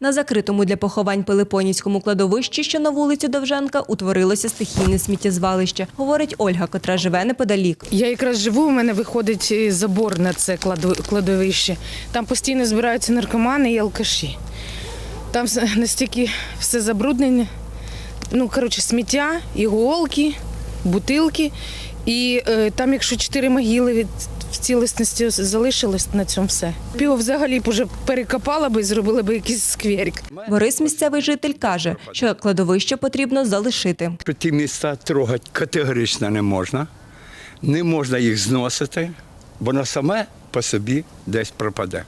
На закритому для поховань Пилипонівському кладовищі, що на вулиці Довженка, утворилося стихійне сміттєзвалище, говорить Ольга, котра живе неподалік. Я якраз живу, у мене виходить е, забор на це кладовище. Там постійно збираються наркомани і алкаші. Там настільки все забруднене. Ну, коротше, сміття, іголки, бутилки. І е, там, якщо чотири могили від в цілісності залишилось на цьому все. Піво взагалі б уже перекопала би і зробила би якийсь скверик. Борис, місцевий житель, каже, що кладовище потрібно залишити. Ті міста трогати категорично не можна. Не можна їх зносити, воно саме по собі десь пропаде.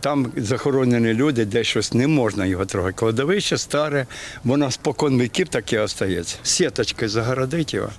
Там захоронені люди, де щось не можна його трогати. Кладовище старе, воно спокон віків таке остається. Сіточкою загородить його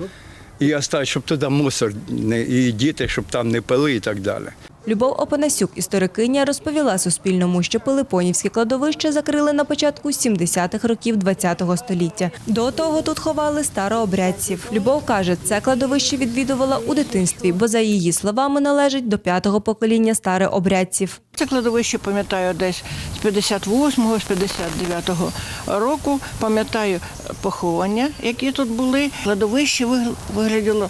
і оставити, щоб туди мусор не, і діти, щоб там не пили і так далі. Любов Опанасюк, історикиня, розповіла Суспільному, що Пилипонівське кладовище закрили на початку 70-х років ХХ століття. До того тут ховали старообрядців. Любов каже, це кладовище відвідувала у дитинстві, бо за її словами належить до п'ятого покоління старообрядців. Це кладовище пам'ятаю десь з 58-го, з 59-го року. Пам'ятаю поховання, які тут були. Кладовище вигл- виглядало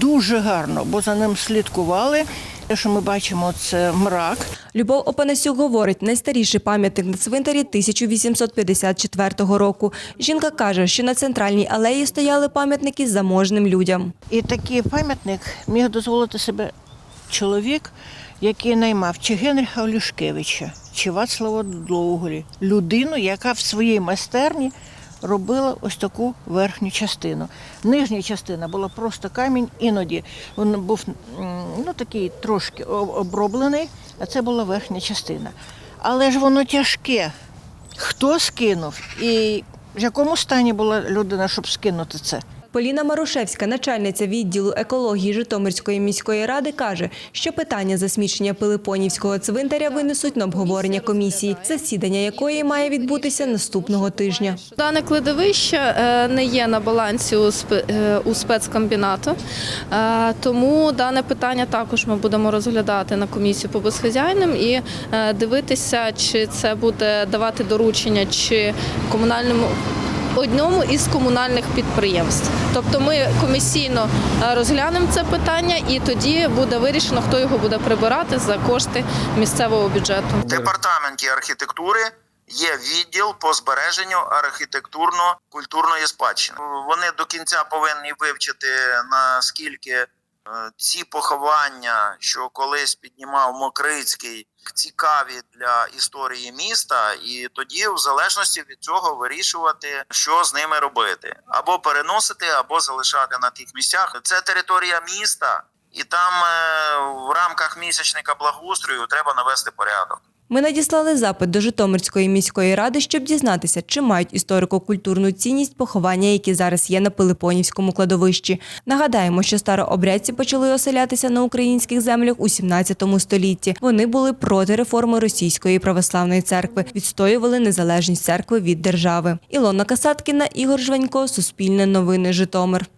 дуже гарно, бо за ним слідкували. Те, що ми бачимо, це мрак. Любов Опанасюк говорить, найстаріший пам'ятник на цвинтарі 1854 року. Жінка каже, що на центральній алеї стояли пам'ятники заможним людям. І такий пам'ятник міг дозволити себе чоловік, який наймав чи Генріха Олюшкевича, чи Вацлава Довголі, людину, яка в своїй майстерні робила ось таку верхню частину. Нижня частина була просто камінь, іноді він був ну, такий трошки оброблений, а це була верхня частина. Але ж воно тяжке. Хто скинув і в якому стані була людина, щоб скинути це? Поліна Марушевська, начальниця відділу екології Житомирської міської ради, каже, що питання засмічення Пилипонівського цвинтаря винесуть на обговорення комісії, засідання якої має відбутися наступного тижня. Дане кладовище е, не є на балансі у е, спецкомбінату, е, тому дане питання також ми будемо розглядати на комісію по безхазяйним і дивитися, чи це буде давати доручення чи комунальному. Одному із комунальних підприємств, тобто ми комісійно е, розглянемо це питання, і тоді буде вирішено, хто його буде прибирати за кошти місцевого бюджету. В департаменті архітектури є відділ по збереженню архітектурно-культурної спадщини. Вони до кінця повинні вивчити наскільки ці поховання, що колись піднімав Мокрицький, цікаві для історії міста, і тоді, в залежності від цього, вирішувати, що з ними робити, або переносити, або залишати на тих місцях. Це територія міста, і там е, в рамках місячника благоустрою треба навести порядок. Ми надіслали запит до Житомирської міської ради, щоб дізнатися, чи мають історико-культурну цінність поховання, які зараз є на Пилипонівському кладовищі. Нагадаємо, що старообрядці почали оселятися на українських землях у 17 столітті. Вони були проти реформи російської православної церкви, відстоювали незалежність церкви від держави. Ілона Касаткіна, Ігор Жванько, Суспільне новини, Житомир.